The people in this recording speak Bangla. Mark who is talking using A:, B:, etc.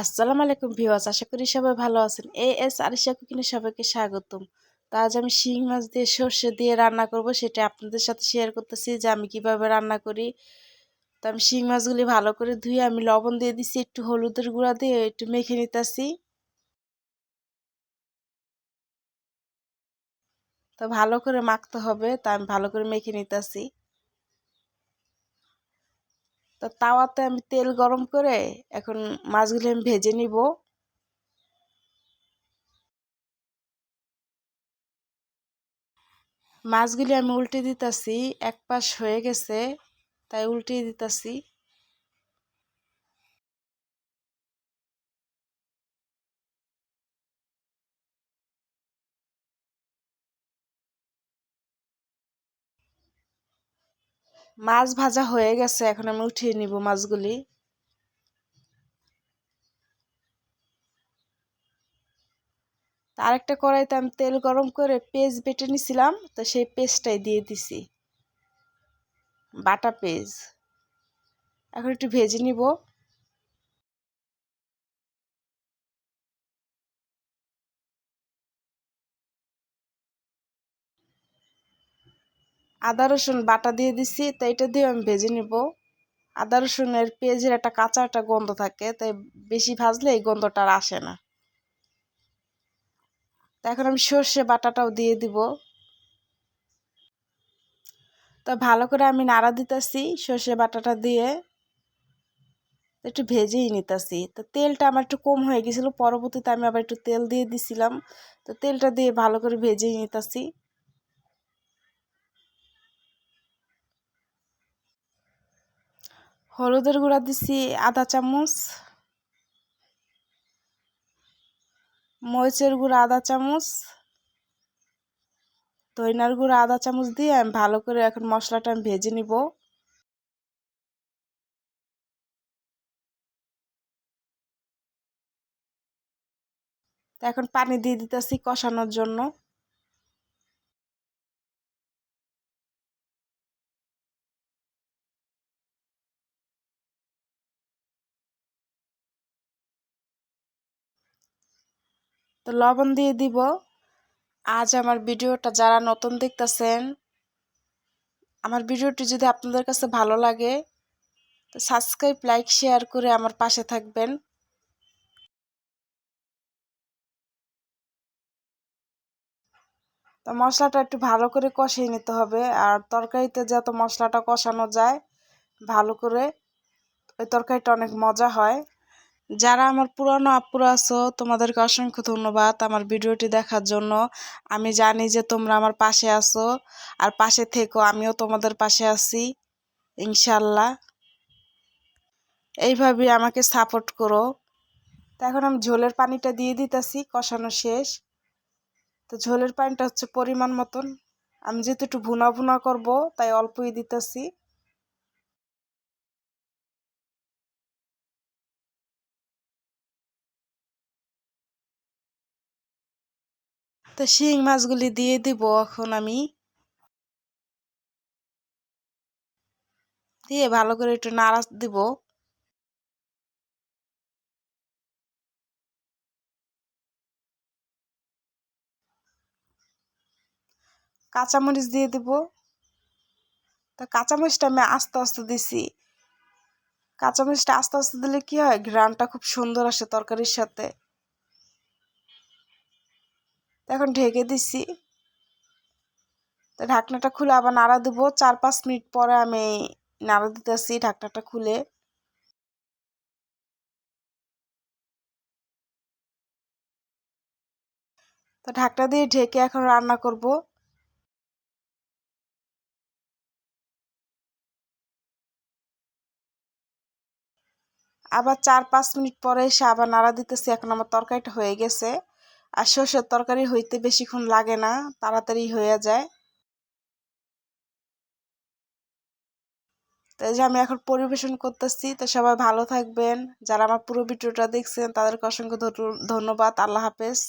A: আসসালামু আলাইকুম ভিউয়ার্স, আশা করি সবাই ভালো আছেন। এ এস আরিশা কুকিনে সবাইকে স্বাগতম। তো আজ আমি শিং মাছ দিয়ে সর্ষে দিয়ে রান্না করব, সেটা আপনাদের সাথে শেয়ার করতেছি যে আমি কীভাবে রান্না করি। তো আমি শিং মাছগুলি ভালো করে ধুয়ে আমি লবণ দিয়ে দিছি, একটু হলুদের গুঁড়া দিয়ে একটু মেখে নিতেছি। তো ভালো করে মাখতে হবে, তা আমি ভালো করে মেখে নিতেছি। তো তাওয়াতে আমি তেল গরম করে এখন মাছগুলো আমি ভেজে নিব। মাছগুলি আমি উল্টে দিতেছি এক পাশ হয়ে গেছে, তাই উল্টে দিতেছি। মাছ ভাজা হয়ে গেছে, এখন আমি উঠিয়ে নিব মাছগুলি। আরেকটা কড়াইতে আমি তেল গরম করে পেজ বেটে নিছিলাম, তো সেই পেস্টটাই দিয়ে দিছি। বাটা পেজ এখন একটু ভেজে নিব। আদা রসুন বাটা দিয়ে দিছি, তো এটা দিয়ে আমি ভেজে নিব। আদা রসুনের পেঁয়াজের একটা কাঁচা একটা গন্ধ থাকে, তাই বেশি ভাজলে এই গন্ধটা আর আসে না। তো এখন আমি সর্ষে বাটাটাও দিয়ে দিব। তো ভালো করে আমি নাড়া দিতেছি সর্ষে বাটাটা দিয়ে। একটু ভেজেই নিতেছি। তো তেলটা আমার একটু কম হয়ে গেছিল, পরবর্তীতে আমি আবার একটু তেল দিয়ে দিছিলাম। তো তেলটা দিয়ে ভালো করে ভেজেই নিতেছি। হলুদের গুঁড়া দিছি আধা চামচ, মরিচের গুঁড়া আধা চামচ ধইনার গুঁড়া আধা চামচ দিয়ে আমি ভালো করে এখন মশলাটা আমি ভেজে নিব। এখন পানি দিয়ে দিতেছি কষানোর জন্য। তো লবণ দিয়ে দিব। আজ আমার ভিডিওটা যারা নতুন দেখতেছেন, আমার ভিডিওটি যদি আপনাদের কাছে ভালো লাগে, তো সাবস্ক্রাইব লাইক শেয়ার করে আমার পাশে থাকবেন। তো মশলাটা একটু ভালো করে কষিয়ে নিতে হবে, আর তরকারিতে যত মশলাটা কষানো যায় ভালো করে, ওই তরকারিটা অনেক মজা হয়। যারা আমার পুরানো আপুরা আছো, তোমাদেরকে অসংখ্য ধন্যবাদ আমার ভিডিওটি দেখার জন্য। আমি জানি যে তোমরা আমার পাশে আছো আর পাশে থেকো, আমিও তোমাদের পাশে আছি ইনশাল্লাহ এইভাবে আমাকে সাপোর্ট করো। তো এখন আমি ঝোলের পানিটা দিয়ে দিতেছি, কষানো শেষ। তো ঝোলের পানিটা হচ্ছে পরিমাণ মতন। আমি যেহেতু একটু ভুনা ভুনা করব, তাই অল্পই দিতেছি। তো শিং মাছগুলি দিয়ে দিব এখন আমি। দিয়ে ভালো করে একটু নাড়া দিব। কাঁচামরিচ দিয়ে দিব। তা কাঁচামরিচটা আমি আস্তে আস্তে দিছি। কাঁচামরিচটা আস্তে আস্তে দিলে কি হয়? ঘ্রানটা খুব সুন্দর আসে তরকারির সাথে। এখন ঢেকে দিছি। তো ঢাকনাটা খুলে আবার নাড়া দেবো। চার পাঁচ মিনিট পরে আমি নাড়া দিতেছি ঢাকনাটা খুলে। তো ঢাকনা দিয়ে ঢেকে এখন রান্না করব। আবার চার পাঁচ মিনিট পরে এসে আবার নাড়া দিতেছি। এখন আমার তরকারিটা হয়ে গেছে। আর সর্ষের তরকারি হইতে বেশিক্ষণ লাগে না, তাড়াতাড়ি হয়ে যায়। তো এই যে আমি এখন পরিবেশন করতেছি, তো সবাই ভালো থাকবেন। যারা আমার পুরো ভিডিওটা দেখছেন, তাদেরকে অসংখ্য ধন্যবাদ। আল্লাহ হাফেজ।